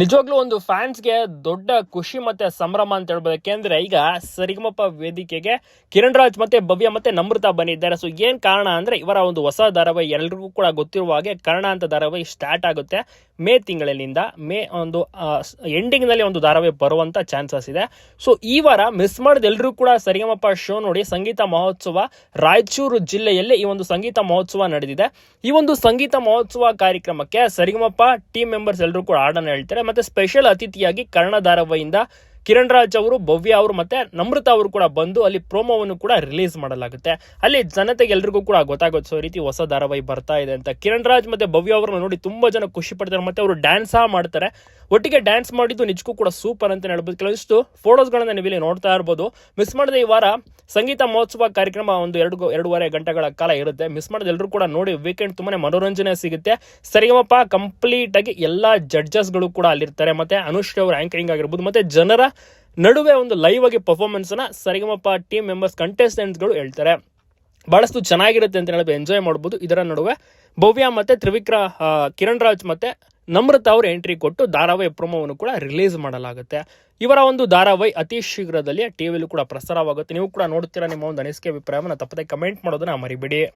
ನಿಜವಾಗ್ಲೂ ಒಂದು ಫ್ಯಾನ್ಸ್ಗೆ ದೊಡ್ಡ ಖುಷಿ ಮತ್ತೆ ಸಂಭ್ರಮ ಅಂತ ಹೇಳ್ಬೋದು. ಯಾಕೆಂದ್ರೆ ಈಗ ಸರಿಗಮಪ್ಪ ವೇದಿಕೆಗೆ ಕಿರಣ್ ರಾಜ್ ಮತ್ತೆ ಭವ್ಯ ಮತ್ತೆ ನಮೃತ ಬಂದಿದ್ದಾರೆ ಸೊ ಏನ್ ಕಾರಣ ಅಂದ್ರೆ ಇವರ ಒಂದು ಹೊಸ ಧಾರಾವಾಹಿ ಎಲ್ರಿಗೂ ಕೂಡ ಗೊತ್ತಿರುವ ಹಾಗೆ ಕರ್ಣ ಅಂತ ಧಾರಾವಾಹಿ ಸ್ಟಾರ್ಟ್ ಆಗುತ್ತೆ ಮೇ ತಿಂಗಳಿನಿಂದ. ಮೇ ಒಂದು ಎಂಡಿಂಗ್ನಲ್ಲಿ ಒಂದು ಧಾರಾವಾಹಿ ಬರುವಂತ ಚಾನ್ಸಸ್ ಇದೆ. ಸೊ ಈ ವಾರ ಮಿಸ್ ಮಾಡಿದ ಎಲ್ಲರೂ ಕೂಡ ಸರಿಗಮಪ್ಪ ಶೋ ನೋಡಿ ಸಂಗೀತ ಮಹೋತ್ಸವ ರಾಯಚೂರು ಜಿಲ್ಲೆಯಲ್ಲಿ ಈ ಒಂದು ಸಂಗೀತ ಮಹೋತ್ಸವ ನಡೆದಿದೆ. ಈ ಒಂದು ಸಂಗೀತ ಮಹೋತ್ಸವ ಕಾರ್ಯಕ್ರಮಕ್ಕೆ ಸರಿಗಮಪ್ಪ ಟೀಮ್ ಮೆಂಬರ್ಸ್ ಎಲ್ಲರೂ ಕೂಡ ಹಾಡನ್ನು ಹೇಳ್ತಾರೆ. ಮತ್ತೆ ಸ್ಪೆಷಲ್ ಅತಿಥಿಯಾಗಿ ಕರ್ಣ ಧಾರಾವಾಹಿಯಿಂದ ಕಿರಣ್ ರಾಜ್ ಅವರು, ಭವ್ಯ ಅವರು ಮತ್ತೆ ನಮೃತ ಅವರು ಕೂಡ ಬಂದು ಅಲ್ಲಿ ಪ್ರೋಮೋವನ್ನು ಕೂಡ ರಿಲೀಸ್ ಮಾಡಲಾಗುತ್ತೆ. ಅಲ್ಲಿ ಜನತೆಗೆ ಎಲ್ರಿಗೂ ಕೂಡ ಗೊತ್ತಾಗುತ್ತೆ, ಸೊ ರೀತಿ ಹೊಸ ಧಾರಾವಾಹಿ ಬರ್ತಾ ಇದೆ ಅಂತ. ಕಿರಣ್ ರಾಜ್ ಮತ್ತೆ ಭವ್ಯ ಅವ್ರನ್ನ ನೋಡಿ ತುಂಬಾ ಜನ ಖುಷಿ ಪಡ್ತಾರೆ, ಮತ್ತೆ ಅವರು ಡ್ಯಾನ್ಸ್ ಮಾಡ್ತಾರೆ. ಒಟ್ಟಿಗೆ ಡ್ಯಾನ್ಸ್ ಮಾಡಿದ್ದು ನಿಜಕ್ಕೂ ಕೂಡ ಸೂಪರ್ ಅಂತ ಹೇಳ್ಬೋದು. ಕೆಲವಿಷ್ಟು ಫೋಟೋಸ್ಗಳನ್ನ ನೀವಿಲ್ಲಿ ನೋಡ್ತಾ ಇರ್ಬೋದು. ಮಿಸ್ ಮಾಡದೆ ಈ ವಾರ ಸಂಗೀತ ಮಹೋತ್ಸವ ಕಾರ್ಯಕ್ರಮ ಒಂದು ಎರಡು ಎರಡೂವರೆ ಗಂಟೆಗಳ ಕಾಲ ಇರುತ್ತೆ. ಮಿಸ್ ಮಾಡದೆ ಎಲ್ಲರೂ ಕೂಡ ನೋಡಿ ವೀಕೆಂಡ್ ತುಂಬಾನೇ ಮನೋರಂಜನೆ ಸಿಗುತ್ತೆ. ಸರಿಗಮಪ್ಪ ಕಂಪ್ಲೀಟ್ ಆಗಿ ಎಲ್ಲಾ ಜಡ್ಜಸ್ಗಳು ಕೂಡ ಅಲ್ಲಿರ್ತಾರೆ. ಮತ್ತೆ ಅನುಶ್ರೀ ಅವರು ಆಂಕರಿಂಗ್ ಆಗಿರ್ಬೋದು. ಮತ್ತೆ ಜನರ ನಡುವೆ ಒಂದು ಲೈವ್ ಆಗಿ ಪರ್ಫಾರ್ಮೆನ್ಸ್ನ ಸರಿಗಮಪ್ಪ ಟೀಮ್ ಮೆಂಬರ್ಸ್ ಕಂಟೆಸ್ಟೆಂಟ್ಸ್ಗಳು ಹೇಳ್ತಾರೆ. ಬಹಳಷ್ಟು ಚೆನ್ನಾಗಿರುತ್ತೆ ಅಂತ ಹೇಳಿ ಎಂಜಾಯ್ ಮಾಡ್ಬೋದು. ಇದರ ನಡುವೆ ಭವ್ಯ ಮತ್ತೆ ತ್ರಿವಿಕ್ರ ಕಿರಣ್ ರಾಜ್ ಮತ್ತೆ ನಮ್ರತ ಅವರು ಎಂಟ್ರಿ ಕೊಟ್ಟು ಧಾರಾವಾಹಿ ಪ್ರೊಮೋವನ್ನು ಕೂಡ ರಿಲೀಸ್ ಮಾಡಲಾಗುತ್ತೆ. ಇವರ ಒಂದು ಧಾರಾವಾಹಿ ಅತಿ ಶೀಘ್ರದಲ್ಲಿ ಟಿವಿಯಲ್ಲೂ ಕೂಡ ಪ್ರಸಾರವಾಗುತ್ತೆ. ನೀವು ಕೂಡ ನೋಡ್ತೀರಾ ನಿಮ್ಮ ಒಂದು ಅನಿಸಿಕೆ ಅಭಿಪ್ರಾಯವನ್ನು ತಪ್ಪದೆ ಕಮೆಂಟ್ ಮಾಡೋದನ್ನ ಮರಿಬೇಡಿ.